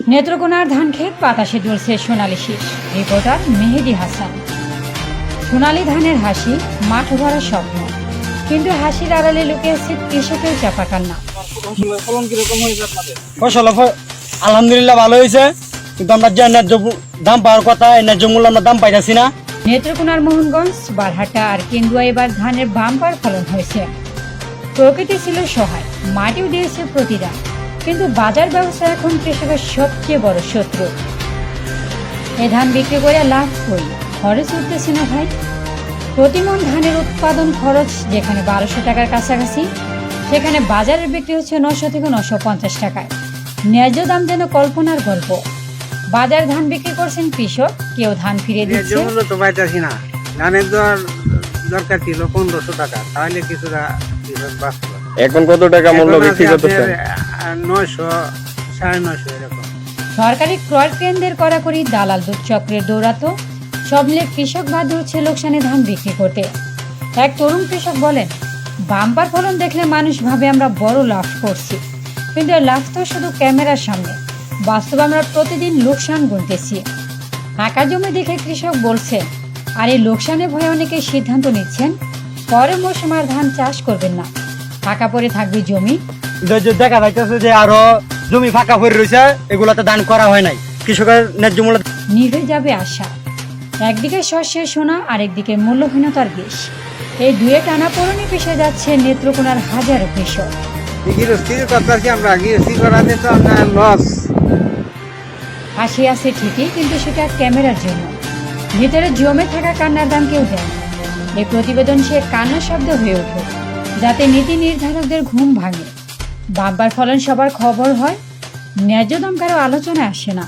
নেত্রকোনার ধানক্ষেত বাতাসে দুলছে সোনালি শীষ রিপোর্টার মেহেদি হাসান। সোনালি ধানের হাসি মাঠ ভরা স্বপ্ন। কিন্তু হাসির আড়ালে লুকিয়েছে কৃষকের চাপা কান্না। ফলন কীরকম হয়েছে আপনাদের ফসল আলহামদুলিল্লাহ ভালো হয়েছে। কিন্তু আমরা যে ন্যায্য দাম পাওয়ার কথা এই ন্যায্য মূল্য আমরা দাম পাইতেছি না। নেত্রকোনার মোহনগঞ্জ বারহাটা আর কেন্দুয়া এবার ধানের বাম্পার ফলন হয়েছে। প্রকৃতি ছিল সহায় মাটিও দিয়েছে প্রতিদান। কিন্তু বাজার ব্যবস্থা এখন কৃষকের সবচেয়ে বড় শত্রু। এ ধান বিক্রি করে লাভ কই? খরচ উঠতেছে না ভাই। প্রতিমন ধানের উৎপাদন খরচ যেখানে বারোশো টাকার কাছাকাছি সেখানে বাজারে বিক্রি হচ্ছে নশো থেকে নশো পঞ্চাশ টাকায়। ন্যায্য দাম যেন কল্পনার গল্প। বাজার ধান বিক্রি করছেন কৃষক কেউ ধান ফিরিয়ে ন্যায্য দিচ্ছে। মূল্য তো পাইতেছি না। ধানের দর দরকার ছিল পনেরোশো টাকা তাহলে কিছুটা কৃষক এখন কত টাকা মূল্য বিক্রি করতেছেন? সরকারি ক্রয় কেন্দ্রের কড়াকড়ি দালাল দুধচক্রের দৌরাতো সব মিলে কৃষক বাধ্য হচ্ছে লোকসানে ধান বিক্রি করতে। এক তরুণ কৃষক বলেন, বাম্পার ফলন দেখলে মানুষ ভাবে আমরা বড় লাভ করছি। কিন্তু লাভ তো শুধু ক্যামেরার সামনে। বাস্তবে আমরা প্রতিদিন লোকসান গুনতেছি। ফাঁকা জমি দেখে কৃষক বলছে, আর এই লোকসানে ভয়ে অনেকে সিদ্ধান্ত নিচ্ছেন, পরে মৌসুমে আর ধান চাষ করবেন না। ফাঁকা পরে থাকবে জমি দেখা যাইতেছে যে আরও জমি ফাঁকা হয়ে রয়েছে এগুলাতে দান করা হয় নাই। কৃষকের ন্যায্য মূল্য নিভে যাবে আশা। একদিকে শস্যের সোনা আরেকদিকে মূল্যহীনতার বিষ। এই দুয়ে টানা পড়নে পিষে যাচ্ছে নেত্রকোনার হাজারো কৃষক। গৃহস্থী করতেছি আমরা গৃহস্থী করাতে তো আমরা লস। হাসি আছে ঠিকই কিন্তু সেটা ক্যামেরার জন্য। ভিতরে জমে থাকা কান্নার দাম কেউ দেয় না। এই প্রতিবেদন সে কান্নার শব্দ হয়ে ওঠে যাতে নীতি নির্ধারকদের ঘুম ভাঙে। বাম্পার ফলন সবার খবর হয় ন্যায্য দাম কারও আলোচনায় আসে না।